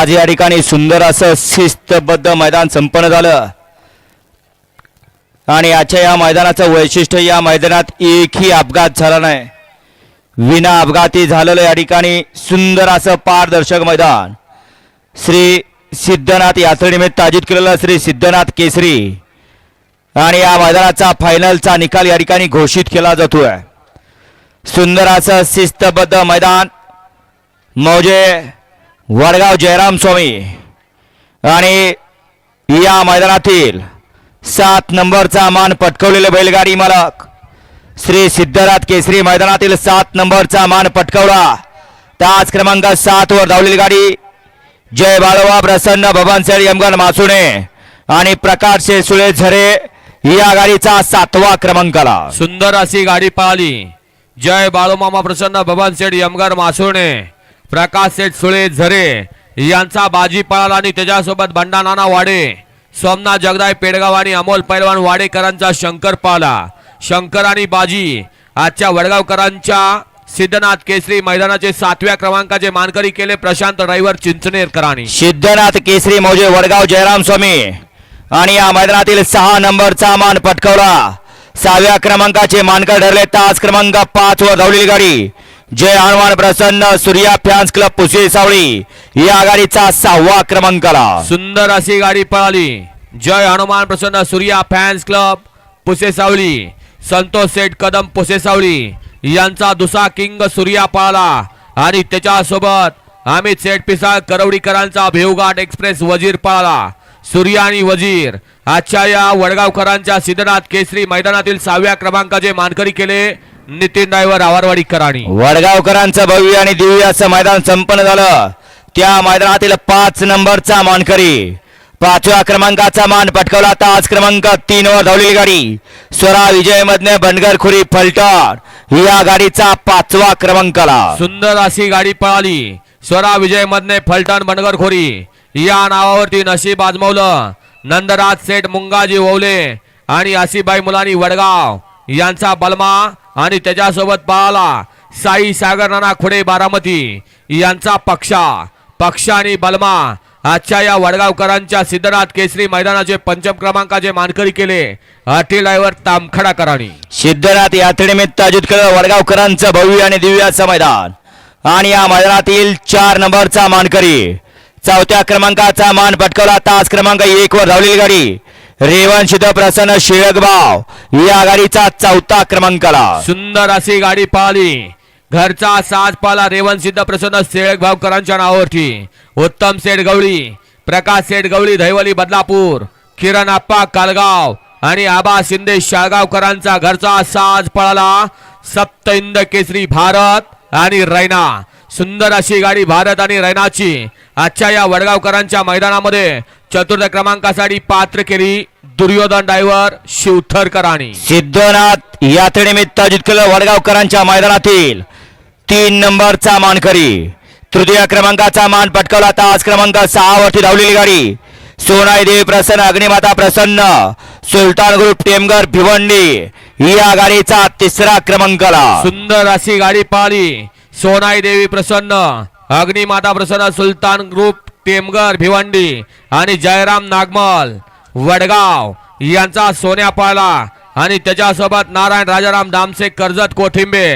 आज या ठिकाणी सुंदर असं शिस्तबद्ध मैदान संपन्न झालं. आणि आजच्या या मैदानाचं वैशिष्ट्य या मैदानात एकही अपघात झाला नाही. विना अपघाती झालेलं या ठिकाणी सुंदर असं पारदर्शक मैदान. श्री सिद्धनाथ यात्रेनिमित्त आयोजित केलेलं श्री सिद्धनाथ केसरी. आणि या मैदानाचा फायनलचा निकाल या ठिकाणी घोषित केला जातोय. सुंदर असं शिस्तबद्ध मैदान. मौजे वडगाव जयराम स्वामी. आणि या मैदानातील सात नंबरचा मान पटकवलेले बैलगाडी मालक श्री सिद्धनाथ केसरी मैदानातील सात नंबरचा मान पटकवला. तास क्रमांक सात वर धावलेली गाडी. जय बाळवा प्रसन्न भवानसेड यमगन मासुणे आणि प्रकाश शेसुळे झरे या गाडीचा सातवा क्रमांक आला सुंदर अशी गाडी पाहिली. जय बाळूमामा प्रसन्न भवन सेठ मासुणे. प्रकाश सेठ सुळे झरे यांचा बाजी पळाला आणि त्याच्यासोबत भंडा नाना वाडे सोमनाथ जगदाय पेडगाव आणि अमोल पैलवान वाडेकरांचा शंकर पाला शंकर आणि बाजी. आजच्या वडगावकरांच्या सिद्धनाथ केसरी मैदानाचे सातव्या क्रमांकाचे मानकरी केले प्रशांत ड्रायव्हर चिंचनेरकरांनी सिद्धनाथ केसरी मौजे वडगाव जयराम स्वामी. आणि या मैदानातील सहा नंबरचा मान पटकवला. सहाव्या क्रमांकाचे मानकर ठरले. तास क्रमांक पाच वर धावलेली गाडी. जय हनुमान प्रसन्न सूर्या फॅन्स क्लब पुसे सावळी. या गाडीचा सहावा क्रमांक आला. सुंदर अशी गाडी पळाली. जय हनुमान प्रसन्न सूर्या फॅन्स क्लब पुसेसावली संतोष सेठ कदम पुसेसावली यांचा दुसरा किंग सूर्या पळाला. आणि त्याच्यासोबत अमित सेठ पिसाळ करवडीकरांचा भेवघाट एक्सप्रेस वजीर पळाला. सूर्या आणि वजीर आजच्या या वडगावकरांच्या सिद्धनाथ केसरी मैदानातील सहाव्या क्रमांकाचे मानकरी केले. नितीन ड्रायव्हर आवारवाडीकरांनी वडगावकरांचं भव्य आणि दिव्य असं मैदान संपन्न झालं. त्या मैदानातील पाच नंबरचा मानकरी पाचव्या क्रमांकाचा मान पटकवला तास क्रमांक तीन वर धावलेली गाडी. स्वरा विजय मधने बंडगर खुरी फलटण. या गाडीचा पाचवा क्रमांक आला. सुंदर अशी गाडी पळाली. स्वरा विजय मधने फलटण बनगर खोरी या नावावरती नशीब आजमवलं. नंदराज सेठ मुंगाजी ओवले आणि आसीबाई मुलानी वडगाव. यांचा बलमा आणि त्याच्यासोबत पळाला साई सागर नाना खुडे बारामती यांचा पक्षा. पक्षा आणि बलमा आजच्या या वडगावकरांच्या सिद्धनाथ केसरी मैदानाचे पंचम क्रमांकाचे मानकरी केले. अटी ड्रायव्हर तामखडाकरांनी सिद्धनाथ यात्रेनिमित्त आयोजित केलं वडगावकरांचं भव्य आणि दिव्याचं मैदान. आणि या मैदानातील चार नंबरचा मानकरी. चौथ्या क्रमांकाचा मान पटकवला. तास क्रमांक एक वर धावलेली गाडी. रेवण प्रसन्न शिळकबाव या गाडीचा चौथा क्रमांकाला सुंदर अशी गाडी पाहिली. घरचा साज पाला रेवण प्रसन्न शेळक भावकरांच्या नावावरती. उत्तम सेठ गवळी प्रकाश सेठ गवळी धैवली बदलापूर किरण आप्पा कालगाव आणि आबा शिंदे शाळगावकरांचा घरचा साज पळाला सप्त इंद केसरी भारत आणि रैना. सुंदर अशी गाडी भारत आणि रैनाची. आजच्या या वडगावकरांच्या मैदानामध्ये चतुर्थ क्रमांकासाठी पात्र केली. दुर्योधन डायव्हर शिवथरकरांनी. सिद्धनाथ यात्रेनिमित्त आयोजित केलेलं वडगावकरांच्या मैदानातील तीन नंबरचा मानकरी. तृतीय क्रमांकाचा मान पटकवला तास क्रमांक सहा वरती धावलेली गाडी. सोनाई देवी प्रसन्न अग्निमाता प्रसन्न सुलतान ग्रुप टेमगर भिवंडी. या गाडीचा तिसरा क्रमांक सुंदर अशी गाडी पाहिली सोनाई देवी प्रसन्न अग्निमाता प्रसन्न सुलतान ग्रुप टेमगर भिवंडी आणि जयराम नागमल. वडगाव यांचा सोन्या पाळला आणि त्याच्यासोबत नारायण राजाराम दामसे कर्जत कोथिंबे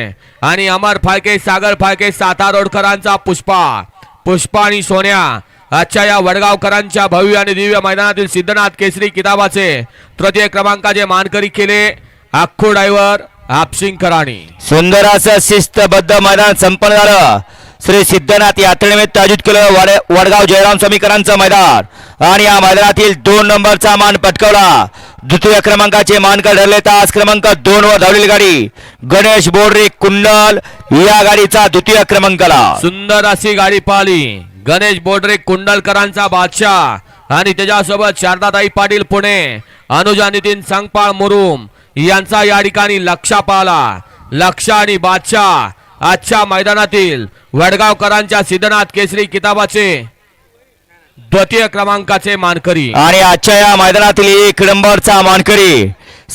आणि अमर फाळके सागर फाळके सातारोडकरांचा पुष्पा. पुष्पा आणि सोन्या. आजच्या या वडगावकरांच्या भव्य आणि दिव्य मैदानातील सिद्धनाथ केसरी किताबाचे तृतीय क्रमांकाचे मानकरी केले आखो ड्रायव्हर आपसिंगकरांनी सुंदर असं शिस्तबद्ध मैदान संपन्न झालं. श्री सिद्धनाथ यात्रेनिमित्त आयोजित केलं वड वडगाव जयराम समीकरांचं मैदान. आणि या मैदानातील दोन नंबरचा मान पटकवला. द्वितीय क्रमांकाचे मानकर ठरले तास क्रमांक दोन वर धावलेली गाडी गणेश बोर्डे कुंडल या गाडीचा द्वितीय क्रमांक आला सुंदर अशी गाडी पाहिली. गणेश बोडरे कुंडलकरांचा बादशाह. आणि त्याच्यासोबत शारदाताई पाटील पुणे अनुजा नितीन सांगपाळ मुरुम यांचा या ठिकाणी लक्षा पाहला. लक्षा आणि बादशाह आजच्या मैदानातील वडगावकरांच्या सिद्धनाथ केसरी किताबाचे द्वितीय क्रमांकाचे मानकरी. आणि आजच्या या मैदानातील एक नंबरचा मानकरी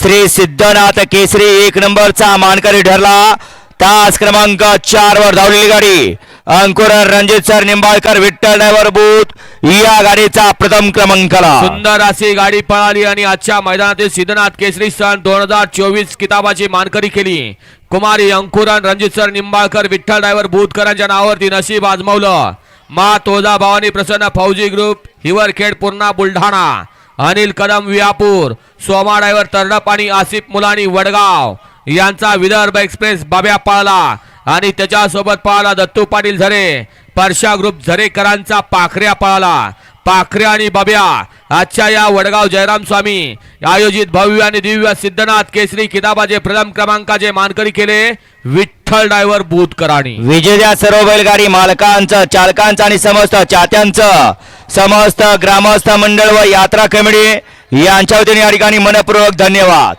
श्री सिद्धनाथ केसरी एक नंबरचा मानकरी ठरला. तास क्रमांक चार वर धावलेली गाडी. अंकुर रणजित सर निंबाळकर विठ्ठल ड्रायव्हर बूथ या गाडीचा प्रथम क्रमांकाला सुंदर अशी गाडी पळाली आणि आजच्या मैदानातील सिद्धनाथ केसरी सन दोन हजार चोवीस किताबाची मानकरी केली. कुमारी अंकुरन रणजित सर निंबाळकर विठ्ठल ड्रायव्हर भूतकरांच्या नावावरती नशीब आजमावलं. मा तोजा भवानी प्रसन्न फौजी ग्रुप हिवरखेड पूर्णा बुलढाणा. अनिल कदम वियापूर सोमा ड्रायव्हर तरडप आणि आसिफ मुलानी वडगाव. यांचा विदर्भ एक्सप्रेस बाब्या पाळला आणि त्याच्यासोबत पाळला दत्तू पाटील झरे. परशा ग्रुप झरेकरांचा पाखऱ्या पळाला. पाखऱ्या आणि बब्या. आजच्या या वडगाव जयराम स्वामी आयोजित भव्य आणि दिव्य सिद्धनाथ केसरी किताबाचे प्रथम क्रमांकाचे मानकरी केले विठ्ठल ड्रायव्हर बुधकराणी. विजेत्या सर्व बैलगाडी मालकांचं चालकांचं आणि समस्त चात्यांचं समस्त ग्रामस्थ मंडळ व यात्रा कमिटी यांच्या वतीने या ठिकाणी मनपूर्वक धन्यवाद.